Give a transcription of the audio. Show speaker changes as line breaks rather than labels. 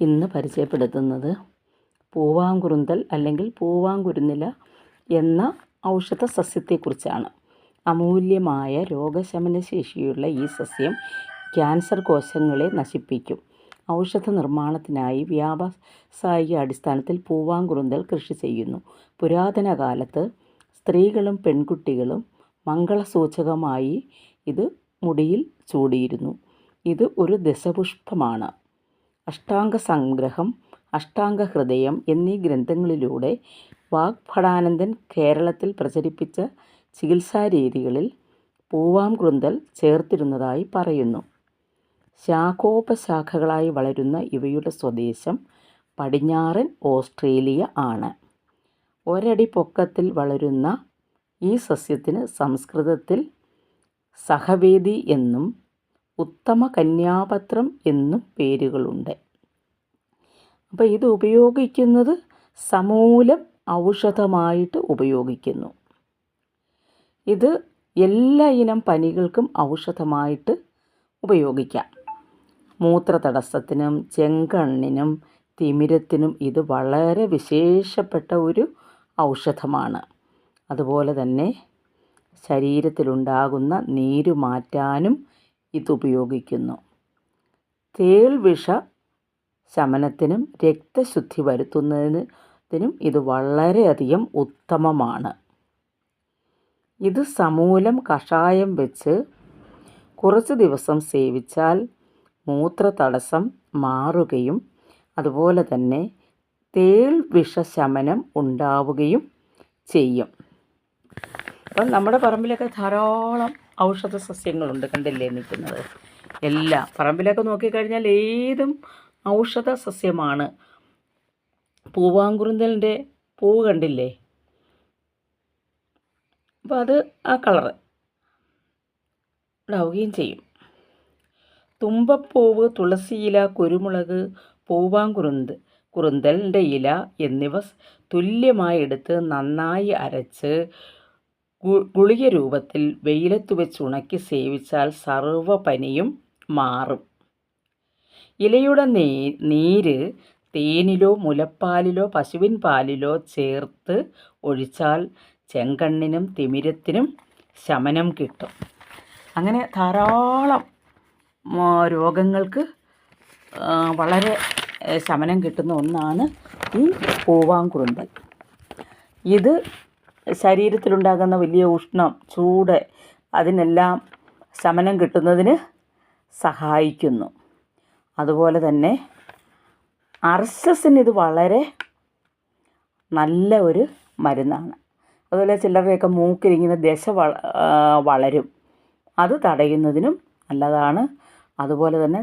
ഇന്ന് പരിചയപ്പെടുത്തുന്നത് പൂവാങ്കുറുന്തൽ അല്ലെങ്കിൽ പൂവാങ്കുരുന്നില എന്ന ഔഷധ സസ്യത്തെക്കുറിച്ചാണ് അമൂല്യമായ രോഗശമന ശേഷിയുള്ള ഈ സസ്യം ക്യാൻസർ കോശങ്ങളെ നശിപ്പിക്കും. ഔഷധ നിർമ്മാണത്തിനായി വ്യാവസായിക അടിസ്ഥാനത്തിൽ പൂവാങ്കുറുന്തൽ കൃഷി ചെയ്യുന്നു. പുരാതന കാലത്ത് സ്ത്രീകളും പെൺകുട്ടികളും മംഗളസൂചകമായി ഇത് മുടിയിൽ ചൂടിയിരുന്നു. ഇത് ഒരു ദശപുഷ്പമാണ്. അഷ്ടാംഗ സംഗ്രഹം അഷ്ടാംഗ ഹൃദയം എന്നീ ഗ്രന്ഥങ്ങളിലൂടെ വാഗ്ഭടാനന്ദൻ കേരളത്തിൽ പ്രചരിപ്പിച്ച ചികിത്സാരീതികളിൽ പൂവാംകൃന്തൽ ചേർത്തിരുന്നതായി പറയുന്നു. ശാഖോപശാഖകളായി വളരുന്ന ഇവയുടെ സ്വദേശം പടിഞ്ഞാറൻ ഓസ്ട്രേലിയ ആണ്. ഒരടി പൊക്കത്തിൽ വളരുന്ന ഈ സസ്യത്തിന് സംസ്കൃതത്തിൽ സഹവേദി എന്നും ഉത്തമ കന്യാപത്രം എന്നും പേരുകളുണ്ട്. അപ്പോൾ ഇത് ഉപയോഗിക്കുന്നത് സമൂലം ഔഷധമായിട്ട് ഉപയോഗിക്കുന്നു. ഇത് എല്ലാ ഇനം പനികൾക്കും ഔഷധമായിട്ട് ഉപയോഗിക്കാം. മൂത്രതടസ്സത്തിനും ചെങ്കണ്ണിനും തിമിരത്തിനും ഇത് വളരെ വിശേഷപ്പെട്ട ഒരു ഔഷധമാണ്. അതുപോലെ തന്നെ ശരീരത്തിലുണ്ടാകുന്ന നീര് മാറ്റാനും ഇത് ഉപയോഗിക്കുന്നു. തേൾവിഷ ശമനത്തിനും രക്തശുദ്ധി വരുത്തുന്നതിനും ഇത് വളരെയധികം ഉത്തമമാണ്. ഇത് സമൂലം കഷായം വെച്ച് കുറച്ച് ദിവസം സേവിച്ചാൽ മൂത്ര തടസ്സം മാറുകയും അതുപോലെ തന്നെ തേൾ വിഷശമനം ഉണ്ടാവുകയും ചെയ്യും. അപ്പം നമ്മുടെ പറമ്പിലൊക്കെ ധാരാളം ഔഷധ സസ്യങ്ങളുണ്ട് കണ്ടില്ലേ നിൽക്കുന്നത്? എല്ലാം. പറമ്പിലൊക്കെ നോക്കിക്കഴിഞ്ഞാൽ ഏതും ഔഷധ സസ്യമാണ്. പൂവാങ്കുരുന്തലിന്റെ പൂവ് കണ്ടില്ലേ? അപ്പോൾ അത് ആ കളറ് ഉണ്ടാവുകയും ചെയ്യും. തുമ്പപ്പൂവ് തുളസിയില കുരുമുളക് പൂവാങ്കുരുന്ത് കുറുന്തലിന്റെ ഇല എന്നിവ തുല്യമായി എടുത്ത് നന്നായി അരച്ച് ഗുളിക രൂപത്തിൽ വെയിലത്ത് വെച്ച് ഉണക്കി സേവിച്ചാൽ സർവ പനിയും മാറും. ഇലയുടെ നീ നീര് തേനിലോ മുലപ്പാലിലോ പശുവിൻ പാലിലോ ചേർത്ത് ഒഴിച്ചാൽ ചെങ്കണ്ണിനും തിമിരത്തിനും ശമനം കിട്ടും. അങ്ങനെ ധാരാളം രോഗങ്ങൾക്ക് വളരെ ശമനം കിട്ടുന്ന ഒന്നാണ് ഈ പൂവാങ്കുറുന്തൽ ഇത് ശരീരത്തിലുണ്ടാകുന്ന വലിയ ഉഷ്ണം ചൂട് അതിനെല്ലാം ശമനം കിട്ടുന്നതിന് സഹായിക്കുന്നു. അതുപോലെ തന്നെ അർസസിന് ഇത് വളരെ നല്ല ഒരു മരുന്നാണ്. അതുപോലെ ചിലരുടെയൊക്കെ മൂക്കിലിങ്ങനെ ദശ വളരും. അത് തടയുന്നതിനും നല്ലതാണ്. അതുപോലെ തന്നെ